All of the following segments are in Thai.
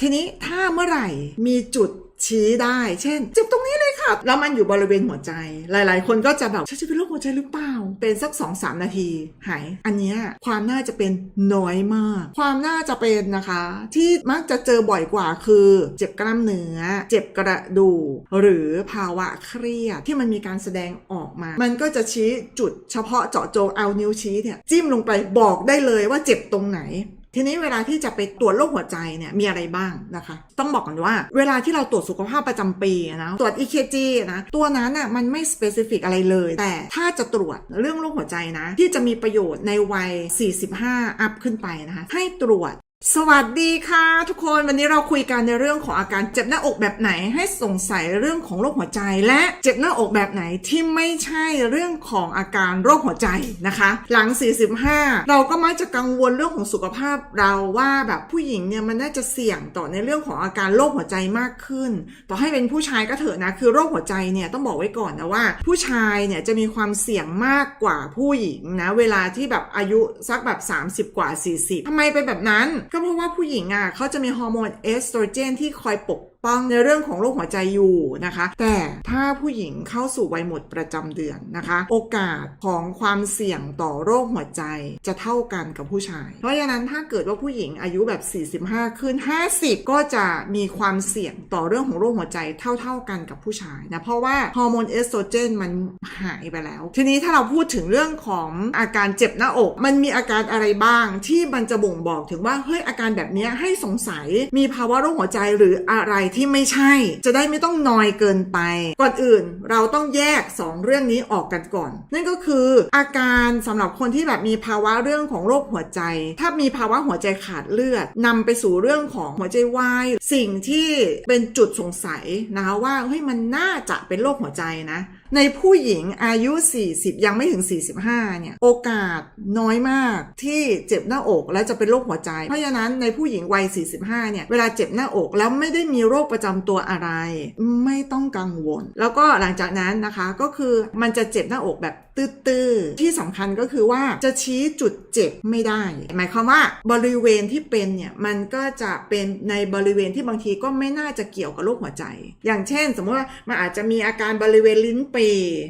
ทีนี้ถ้าเมื่อไหร่มีจุดชี้ได้ เช่นเจ็บตรงนี้เลยค่ะ แล้วมันอยู่บริเวณหัวใจ หลาย ๆ คนก็จะแบบฉันจะเป็นโรคหัวใจหรือเปล่า เป็นสัก2อสนาที หาย อันนี้ความน่าจะเป็นน้อยมาก ความน่าจะเป็นนะคะ ที่มักจะเจอบ่อยกว่าคือ เจ็บกล้ามเนื้อ เจ็บกระดูกหรือภาวะเครียดที่มันมีการแสดงออกมา มันก็จะชี้จุดเฉพาะเจาะจงเอานิ้วชี้เนี่ยจิ้มลงไปบอกได้เลยว่าเจ็บตรงไหน ทีนี้เวลาที่จะไปตรวจโรคหัวใจเนี่ยมีอะไรบ้างนะคะ ต้องบอกก่อนว่า เวลาที่เราตรวจสุขภาพประจำปีนะตรวจ EKG นะตัวนั้นน่ะมันไม่ specific อะไรเลย แต่ถ้าจะตรวจเรื่องโรคหัวใจนะ ที่จะมีประโยชน์ในวัย 45 อัพขึ้นไปนะคะ ให้ตรวจ สวัสดีค่ะ ทุกคนวันนี้เราคุยกันในเรื่องของอาการเจ็บหน้าอกแบบไหนให้สงสัยเรื่องของโรคหัวใจ และเจ็บหน้าอกแบบไหนที่ไม่ใช่เรื่องของอาการโรคหัวใจนะคะ หลัง 45 เราก็มักจะกังวลเรื่องของสุขภาพเราว่าแบบผู้หญิงเนี่ยมันน่าจะเสี่ยงต่อในเรื่องของอาการโรคหัวใจมากขึ้น ต่อให้เป็นผู้ชายก็เถอะนะคือโรคหัวใจเนี่ยต้องบอกไว้ก่อนนะว่า ผู้ชายเนี่ยจะมีความเสี่ยงมากกว่าผู้หญิงนะเวลาที่แบบอายุสักแบบ 30 กว่า 40ทำไมเป็นแบบนั้นก็เพราะว่าผู้หญิงอะเขาจะมีฮอร์โมนเอสโตรเจนที่คอยปกป้องในเรื่องของโรคหัวใจอยู่นะคะ แต่ถ้าผู้หญิงเข้าสู่วัยหมดประจำเดือนนะคะ โอกาสของความเสี่ยงต่อโรคหัวใจจะเท่ากันกับผู้ชาย เพราะฉะนั้นถ้าเกิดว่าผู้หญิงอายุแบบ 45 ขึ้น 50 ก็จะมีความเสี่ยงต่อเรื่องของโรคหัวใจเท่า ๆกันกับผู้ชายนะเพราะว่าฮอร์โมนเอสโตรเจนมันหายไปแล้ว ทีนี้ถ้าเราพูดถึงเรื่องของอาการเจ็บหน้าอก มันมีอาการอะไรบ้างที่มันจะบ่งบอกถึงว่าเฮ้ยอาการแบบนี้ให้สงสัยมีภาวะโรคหัวใจหรืออะไรที่ไม่ใช่ จะได้ไม่ต้องนอยเกินไป ก่อนอื่นเราต้องแยก 2 เรื่องนี้ออกกันก่อน นั่นก็คืออาการสำหรับคนที่แบบมีภาวะเรื่องของโรคหัวใจ ถ้ามีภาวะหัวใจขาดเลือดนำไปสู่เรื่องของหัวใจวายสิ่งที่เป็นจุดสงสัยนะคะว่าเฮ้ยมันน่าจะเป็นโรคหัวใจนะ ในผู้หญิงอายุ 40 ยังไม่ถึง 45 เนี่ย โอกาสน้อยมากที่เจ็บหน้าอกและจะเป็นโรคหัวใจ เพราะฉะนั้นในผู้หญิงวัย 45 เนี่ย เวลาเจ็บหน้าอกแล้วไม่ได้มีโรคประจำตัวอะไร ไม่ต้องกังวล แล้วก็หลังจากนั้นนะคะก็คือมันจะเจ็บหน้าอกแบบตื้อๆที่สำคัญก็คือว่าจะชี้จุดเจ็บไม่ได้ หมายความว่าบริเวณที่เป็นเนี่ยมันก็จะเป็นในบริเวณที่บางทีก็ไม่น่าจะเกี่ยวกับโรคหัวใจ อย่างเช่น สมมติว่ามันอาจจะมีอาการบริเวณลิ้นป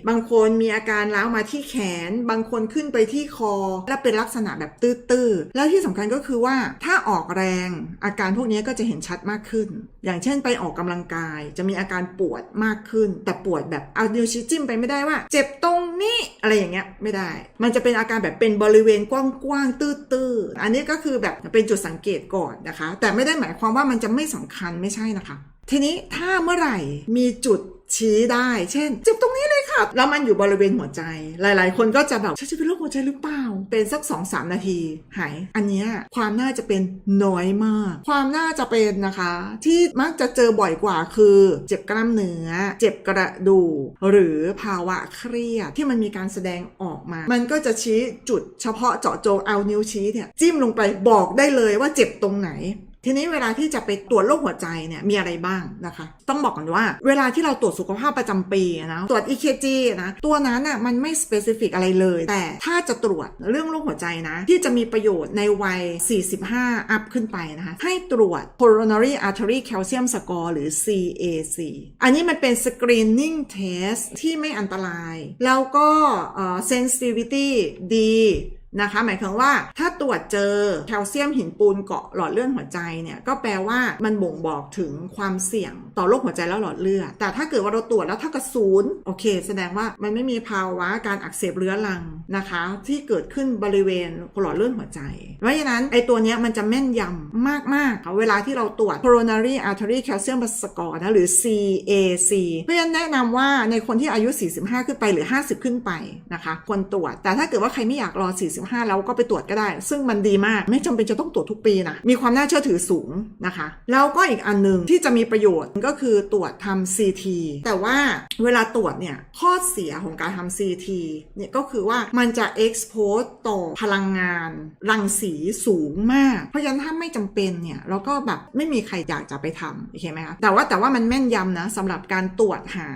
บางคนมีอาการล้าวมาที่แขน บางคนขึ้นไปที่คอ และเป็นลักษณะแบบตื้อๆ แล้วที่สำคัญก็คือว่าถ้าออกแรง อาการพวกนี้ก็จะเห็นชัดมากขึ้น อย่างเช่นไปออกกำลังกาย จะมีอาการปวดมากขึ้น แต่ปวดแบบเอาเนิ้วชี้จิ้มไปไม่ได้ว่า เจ็บตรงนี้อะไรอย่างเงี้ยไม่ได้ มันจะเป็นอาการแบบเป็นบริเวณกว้างๆตื้อๆ อันนี้ก็คือแบบเป็นจุดสังเกตก่อนนะคะ แต่ไม่ได้หมายความว่ามันจะไม่สำคัญไม่ใช่นะคะ ทีนี้ถ้าเมื่อไหร่มีจุดชี้ได้ เช่น เจ็บตรง แล้วมันอยู่บริเวณหัวใจ หลาย ๆ คนก็จะแบบฉันจะเป็นโรคหัวใจหรือเปล่า เป็นสัก2อสนาทีหาย อันนี้ความน่าจะเป็นน้อยมาก ความน่าจะเป็นนะคะ ที่มักจะเจอบ่อยกว่าคือ เจ็บกล้ามเนื้อ เจ็บกระดูกหรือภาวะเครียดที่มันมีการแสดงออกมา มันก็จะชี้จุดเฉพาะเจาะจงเอานิ้วชี้เนี่ยจิ้มลงไปบอกได้เลยว่าเจ็บตรงไหน ทีนี้เวลาที่จะไปตรวจโรคหัวใจเนี่ยมีอะไรบ้างนะคะ ต้องบอกก่อนว่า เวลาที่เราตรวจสุขภาพประจำปีนะตรวจ EKG นะตัวนั้นน่ะมันไม่ specific อะไรเลย แต่ถ้าจะตรวจเรื่องโรคหัวใจนะ ที่จะมีประโยชน์ในวัย 45 อัพขึ้นไปนะคะ ให้ตรวจ coronary artery calcium score หรือ CAC อันนี้มันเป็น screening test ที่ไม่อันตราย แล้วก็ sensitivity ดี นะคะ หมายความว่าถ้าตรวจเจอแคลเซียมหินปูนเกาะหลอดเลือดหัวใจเนี่ยก็แปลว่ามันบ่งบอกถึงความเสี่ยงต่อโรคหัวใจและหลอดเลือด แต่ถ้าเกิดว่าเราตรวจแล้วเท่ากับศูนย์โอเค แสดงว่ามันไม่มีภาวะการอักเสบเรื้อรังนะคะ ที่เกิดขึ้นบริเวณหลอดเลือดหัวใจ เพราะฉะนั้นไอตัวเนี้ยมันจะแม่นยำมากๆค่ะเวลาที่เราตรวจ coronary artery calcium score นะหรือ CAC เพราะฉะนั้นแนะนำว่าในคนที่อายุ 45 ขึ้นไปหรือ 50 ขึ้นไปนะคะควรตรวจ แต่ถ้าเกิดว่าใครไม่อยากรอ 45แล้วก็ไปตรวจก็ได้ ซึ่งมันดีมากไม่จำเป็นจะต้องตรวจทุกปีนะมีความน่าเชื่อถือสูงนะคะ แล้วก็อีกอันหนึ่งที่จะมีประโยชน์ก็คือตรวจทำ CT แต่ว่าเวลาตรวจเนี่ยข้อเสียของการทำ CT เนี่ยก็คือว่ามันจะ expose ต่อพลังงานรังสีสูงมาก เพราะฉะนั้นถ้าไม่จำเป็นเนี่ยเราก็แบบไม่มีใครอยากจะไปทำโอเคไหมคะแต่ว่าแต่ว่ามันแม่นยำนะสำหรับการตรวจหา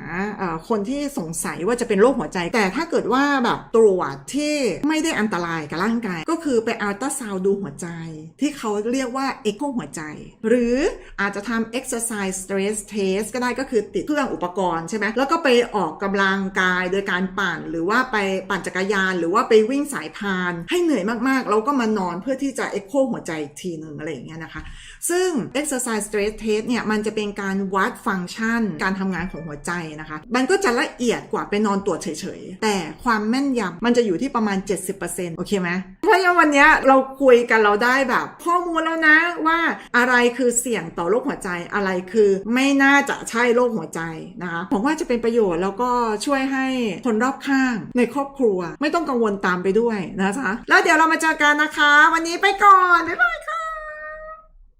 คนที่สงสัยว่าจะเป็นโรคหัวใจ แต่ถ้าเกิดว่าแบบตรวจที่ไม่ได้อันตรายกับร่างกาย ก็คือไปอัลตราซาวดูหัวใจ ที่เขาเรียกว่าเอ็กโคหัวใจ หรืออาจจะทำ exercise stress test ก็ได้ก็คือติดเครื่องอุปกรณ์ใช่ไหมแล้วก็ไปออกกำลังกายโดยการปั่น หรือว่าไปปั่นจักรยาน หรือว่าไปวิ่งสายพาน ให้เหนื่อยมากๆ เราก็มานอนเพื่อที่จะเอ็กโคหัวใจอีกทีหนึ่งอะไรอย่างเงี้ยนะคะ ซึ่ง exercise stress test เนี่ยมันจะเป็นการวัดฟังก์ชัน การทำงานของหัวใจนะคะ มันก็จะละเอียดกว่าไปนอนตรวจเฉยๆ แต่ความแม่นยำมันจะอยู่ที่ประมาณ 70%โอเคไหมเพราะงั้นวันนี้เราคุยกันเราได้แบบ ข้อมูลแล้วนะว่าอะไรคือเสี่ยงต่อโรคหัวใจอะไรคือไม่น่าจะใช่โรคหัวใจนะคะผมว่าจะเป็นประโยชน์แล้วก็ช่วยให้คนรอบข้างในครอบครัว ไม่ต้องกังวลตามไปด้วยนะจ๊ะแล้วเดี๋ยวเรามาเจอกันนะคะ วันนี้ไปก่อน บ๊ายบายค่ะ